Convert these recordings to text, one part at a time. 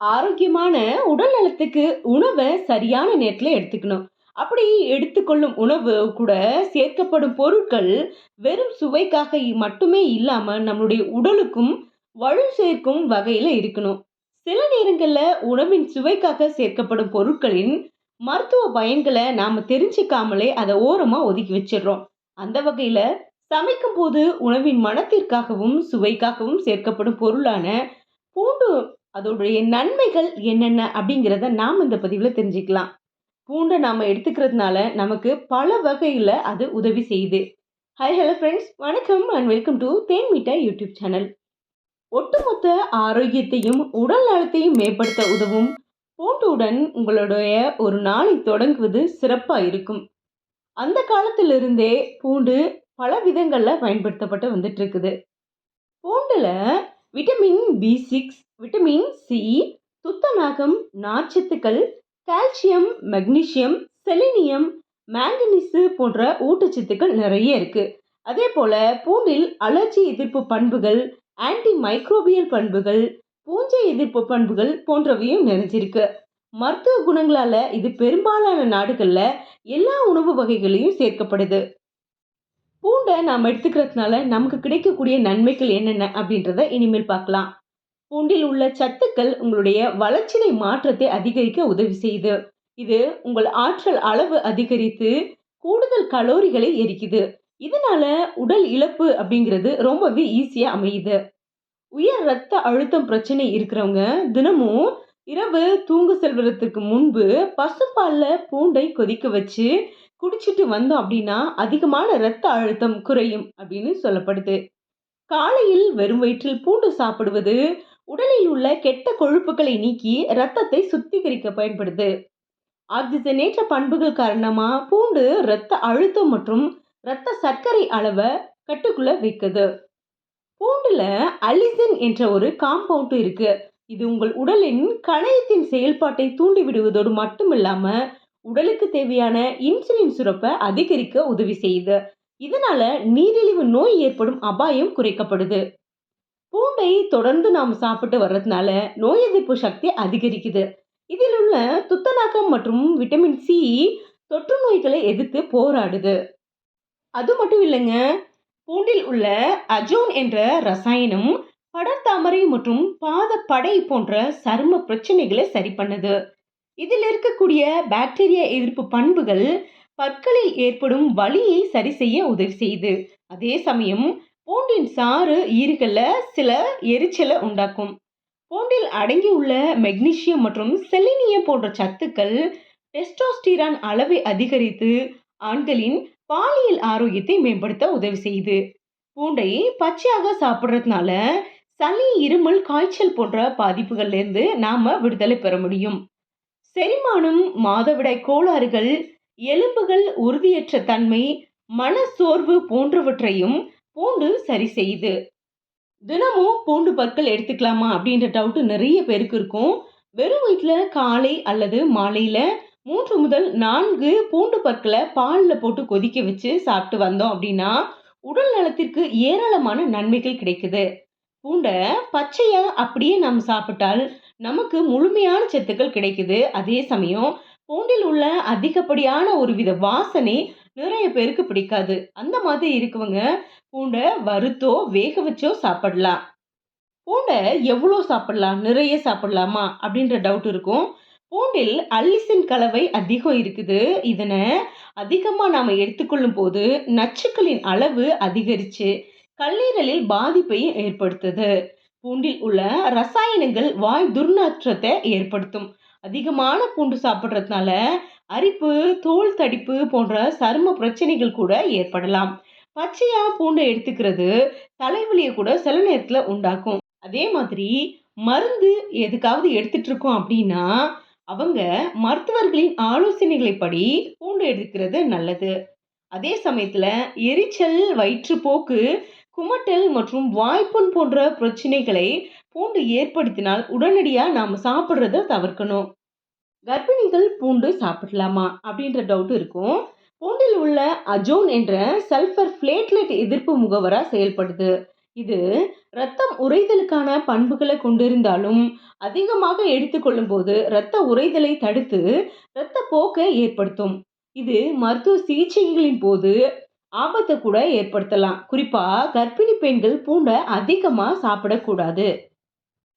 ஆரோக்கியமான உடல் நலத்துக்கு உணவை சரியான நேரத்தில் எடுத்துக்கணும். அப்படி எடுத்துக்கொள்ளும் உணவு கூட சேர்க்கப்படும் பொருட்கள் வெறும் சுவைக்காக மட்டுமே இல்லாமல் நம்மளுடைய உடலுக்கும் வலு சேர்க்கும் வகையில் இருக்கணும். சில நேரங்களில் உணவின் சுவைக்காக சேர்க்கப்படும் பொருட்களின் மருத்துவ பயன்களை நாம் தெரிஞ்சுக்காமலே அதை ஓரமாக ஒதுக்கி வச்சிடுறோம். அந்த வகையில சமைக்கும்போது உணவின் மனத்திற்காகவும் சுவைக்காகவும் சேர்க்கப்படும் பொருளான பூண்டு அதோடைய நன்மைகள் என்னென்ன அப்படிங்கிறத நாம் இந்த பதிவில் தெரிஞ்சுக்கலாம். பூண்டை நாம் எடுத்துக்கிறதுனால நமக்கு பல வகையில் அது உதவி செய்யுது. ஹாய் ஹலோ ஃப்ரெண்ட்ஸ் வணக்கம் அண்ட் வெல்கம் டு தேன் யூடியூப் சேனல். ஒட்டுமொத்த ஆரோக்கியத்தையும், உடல் நலத்தையும் மேம்படுத்த உதவும் பூண்டுடன் உங்களுடைய ஒரு நாளை தொடங்குவது சிறப்பாக இருக்கும். அந்த காலத்திலிருந்தே பூண்டு பல விதங்களில் பயன்படுத்தப்பட்டு வந்துட்டு இருக்குது. பூண்டில் vitamin B six vitamin C, துத்தநாகம், நார்ச்சத்துக்கள், கால்சியம், மெக்னீசியம், செலினியம், மேங்கனீஸு போன்ற ஊட்டச்சத்துக்கள் நிறைய இருக்கு. அதே போல பூண்டில் அலர்ஜி எதிர்ப்பு பண்புகள், ஆன்டி மைக்ரோபியல் பண்புகள், பூஞ்சை எதிர்ப்பு பண்புகள் போன்றவையும் நிறைஞ்சிருக்கு. மருத்துவ குணங்களால இது பெரும்பாலான நாடுகளில் எல்லா உணவு வகைகளையும் சேர்க்கப்படுது. பூண்டை நாம் எடுத்துக்கிறதுனால நமக்கு கிடைக்கக்கூடிய நன்மைகள் என்னென்ன அப்படின்றத இனிமேல் பார்க்கலாம். பூண்டில் உள்ள சத்துக்கள் உங்களுடைய வளர்ச்சினை மாற்றத்தை அதிகரிக்க உதவி செய்யுது. இது உங்கள் ஆற்றல் அளவு அதிகரித்து கூடுதல் கலோரிகளை எரிக்குது. இதனால உடல் இழப்பு அப்படிங்கிறது ரொம்பவே ஈஸியாக அமையுது. உயர் ரத்த அழுத்தம் பிரச்சனை இருக்கிறவங்க தினமும் இரவு தூங்க செல்வதற்கு முன்பு பசும்பாலில் பூண்டை கொதிக்க வச்சு குடிச்சிட்டு வந்தோம் அப்படின்னா அதிகமான ரத்த அழுத்தம் குறையும் அப்படின்னு சொல்லப்படுது. காலையில் வெறும் வயிற்றில் பூண்டு சாப்பிடுவது உடலில் உள்ள கெட்ட கொழுப்புகளை நீக்கி ரத்தத்தை சுத்திகரிக்க பயன்படுது. ஆக்சிஜனேற்ற பண்புகள் காரணமாக பூண்டு ரத்த அழுத்தம் மற்றும் ரத்த சர்க்கரை அளவை கட்டுக்குள்ள வைக்குது. பூண்டுல அலிசின் என்ற ஒரு காம்பவுண்ட் இருக்குது இது உங்கள் உடலின் கணையத்தின் செயல்பாட்டை தூண்டிவிடுவதோடு மட்டுமில்லாம, உடலுக்கு தேவையான இன்சுலின் சுரப்பை அதிகரிக்க உதவி செய்யுது. இதனால நீரிழிவு நோய் ஏற்படும் அபாயம் குறைக்கப்படுது. பூண்டை தொடர்ந்து நாம் சாப்பிட்டு வர்றதுனால நோய் எதிர்ப்பு சக்தி அதிகரிக்குது. இதில் உள்ள துத்தநாக்கம் மற்றும் விட்டமின் சி தொற்று நோய்களை எதிர்த்து போராடுது. அது மட்டும் இல்லைங்க. பூண்டில் உள்ள அஜோன் என்ற ரசாயனம் படர்தாமரை மற்றும் பாதப்படை போன்ற சரும பிரச்சனைகளை சரி பண்ணுது. இதில் இருக்கக்கூடிய பாக்டீரியா எதிர்ப்பு பண்புகள் பற்களில் ஏற்படும் வலியை சரி செய்ய உதவி செய்யுது. அதே சமயம் பூண்டின் சாறு ஈறுகளில் சில எரிச்சலை உண்டாக்கும். பூண்டில் அடங்கியுள்ள மெக்னீஷியம் மற்றும் செலினியம் போன்ற சத்துக்கள் டெஸ்டோஸ்டிரான் அளவை அதிகரித்து ஆண்களின் பாலியல் ஆரோக்கியத்தை மேம்படுத்த உதவி செய்யுது. பூண்டை பச்சையாக சாப்பிட்றதுனால சளி, இருமல், காய்ச்சல் போன்ற பாதிப்புகள்லேருந்து நாம் நாம விடுதலை பெற முடியும். செரிமானம், மாதவிடாய் கோளாறுகள், எலும்புகள் உறுதியற்ற தன்மை, மன சோர்வு போன்றவற்றையும் பூண்டு சரி செய்யுது. தினமும் பூண்டு பற்கள் எடுத்துக்கலாமா அப்படின்ற டவுட் நிறைய பேருக்கு இருக்கும். வெறும் வீட்டில் காலை அல்லது மாலையில மூன்று முதல் நான்கு பூண்டு பற்களை பாலில் போட்டு கொதிக்க வச்சு சாப்பிட்டு வந்தோம் அப்படின்னா, உடல் நலத்திற்கு ஏராளமான நன்மைகள் கிடைக்குது. பூண்டை பச்சையா அப்படியே நாம் சாப்பிட்டால் நமக்கு முழுமையான சத்துக்கள் கிடைக்குது. அதே சமயம் பூண்டில் உள்ள அதிகப்படியான ஒருவித வாசனை நிறைய பேருக்கு பிடிக்காது. அந்த மாதிரி இருக்கவங்க பூண்டை வறுத்தோ, வேக வச்சோ சாப்பிடலாம். பூண்டை எவ்வளோ சாப்பிடலாம்? நிறைய சாப்பிடலாமா? அப்படின்ற டவுட் இருக்கும். பூண்டில் அல்லிசின் கலவை அதிகம் இருக்குது. இதனை அதிகமாக நாம் எடுத்துக்கொள்ளும் எடுத்துக்கொள்ளும்போது நச்சுக்களின் அளவு அதிகரிச்சு கல்லீரலில் பாதிப்பை ஏற்படுத்துது. பூண்டில் உள்ள ரசாயனங்கள் வாய் துர்நாற்றத்தை ஏற்படுத்தும். அதிகமான பூண்டு சாப்பிட்றதுனால அரிப்பு, தோல் தடிப்பு போன்ற சரும பிரச்சனைகள் கூட ஏற்படலாம். பச்சையா பூண்டை எடுத்துக்கிறது தலைவலியை கூட சில நேரத்துல உண்டாக்கும். அதே மாதிரி மருந்து எதுக்காவது எடுத்துட்டு இருக்கோம் அப்படின்னா, அவங்க மருத்துவர்களின் ஆலோசனைகளின்படி பூண்டு எடுக்கிறது நல்லது. அதே சமயத்துல எரிச்சல், வயிற்றுப்போக்கு, குமட்டல் மற்றும் வாய்ப்புண் போன்ற பிரச்சனைகளை பூண்டு ஏற்படுத்தினால் உடனடியாக நாம் சாப்பிட்றத தவிர்க்கணும். கர்ப்பிணிகள் பூண்டு சாப்பிடலாமா? அப்படின்ற டவுட் இருக்கும். பூண்டில் உள்ள அஜோன் என்ற சல்ஃபர் பிளேட்லெட் எதிர்ப்பு முகவராக செயல்படுது. இது ரத்தம் உறைதலுக்கான பண்புகளை கொண்டிருந்தாலும், அதிகமாக எடுத்துக்கொள்ளும் போது இரத்த உறைதலை தடுத்து இரத்த போக்கை ஏற்படுத்தும். இது மருத்துவ சிகிச்சைகளின் போது ஆபத்தை கூட ஏற்படுத்தலாம். குறிப்பா கர்ப்பிணி பெண்கள் பூண்டை அதிகமா சாப்பிடக்கூடாது.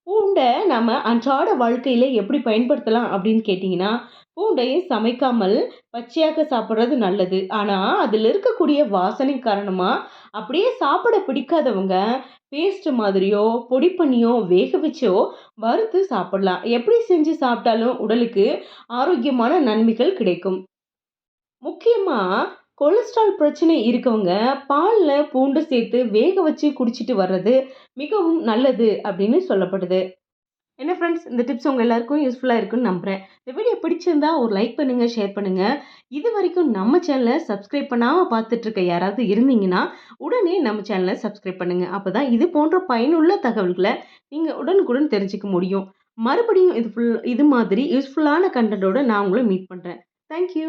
பூண்டை நம்ம அன்றாட வாழ்க்கையில எப்படி பயன்படுத்தலாம் அப்படின்னு கேட்டீங்கன்னா, பூண்டையை சமைக்காமல் பச்சையாக சாப்பிட்றது நல்லது. ஆனா, அதில் இருக்கக்கூடிய வாசனை காரணமா அப்படியே சாப்பிட பிடிக்காதவங்க, பேஸ்ட் மாதிரியோ, பொடி பண்ணியோ, வேக வச்சோ, வறுத்து சாப்பிடலாம். எப்படி செஞ்சு சாப்பிட்டாலும் உடலுக்கு ஆரோக்கியமான நன்மைகள் கிடைக்கும். முக்கியமாக கொலஸ்ட்ரால் பிரச்சனை இருக்கவங்க, பாலில் பூண்டு சேர்த்து வேக வச்சு குடிச்சிட்டு வர்றது மிகவும் நல்லது அப்படின்னு சொல்லப்படுது. என்ன ஃப்ரெண்ட்ஸ் இந்த டிப்ஸ் உங்கள் எல்லாருக்கும் யூஸ்ஃபுல்லாக இருக்குன்னு நம்புறேன். இந்த வீடியோ பிடிச்சிருந்தா ஒரு லைக் பண்ணுங்கள் ஷேர் பண்ணுங்கள் இது வரைக்கும் நம்ம சேனலை சப்ஸ்கிரைப் பண்ணாமல் பார்த்துட்ருக்க யாராவது இருந்தீங்கன்னா, உடனே நம்ம சேனலை சப்ஸ்கிரைப் பண்ணுங்க. அப்பதான் இது போன்ற பயனுள்ள தகவல்களை நீங்கள் உடனுக்குடன் தெரிஞ்சுக்க முடியும். மறுபடியும் இது ஃபுல் இது மாதிரி யூஸ்ஃபுல்லான கன்டென்ட்டோட நான் உங்களை மீட் பண்ணுறேன் தேங்க் யூ.